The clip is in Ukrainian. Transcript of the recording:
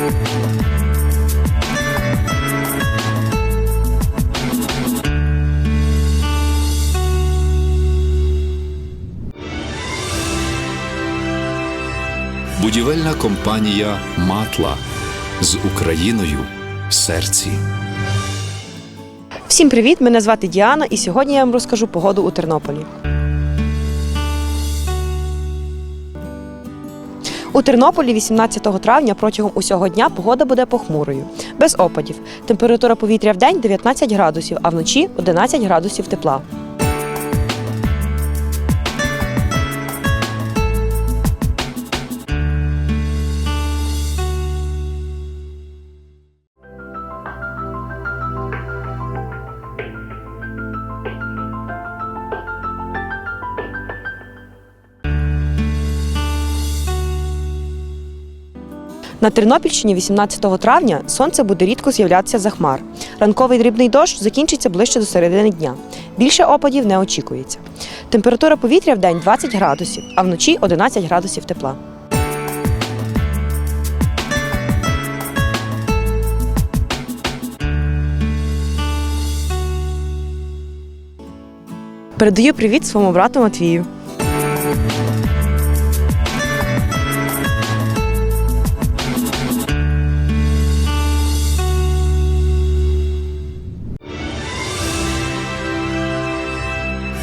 Будівельна компанія Матла з Україною в серці. Всім привіт! Мене звати Діана, і сьогодні я вам розкажу погоду у Тернополі. У Тернополі 18 травня протягом усього дня погода буде похмурою, без опадів. Температура повітря в день 19 градусів, а вночі 11 градусів тепла. На Тернопільщині 18 травня сонце буде рідко з'являтися за хмар. Ранковий дрібний дощ закінчиться ближче до середини дня. Більше опадів не очікується. Температура повітря в день 20 градусів, а вночі 11 градусів тепла. Передаю привіт своєму брату Матвію.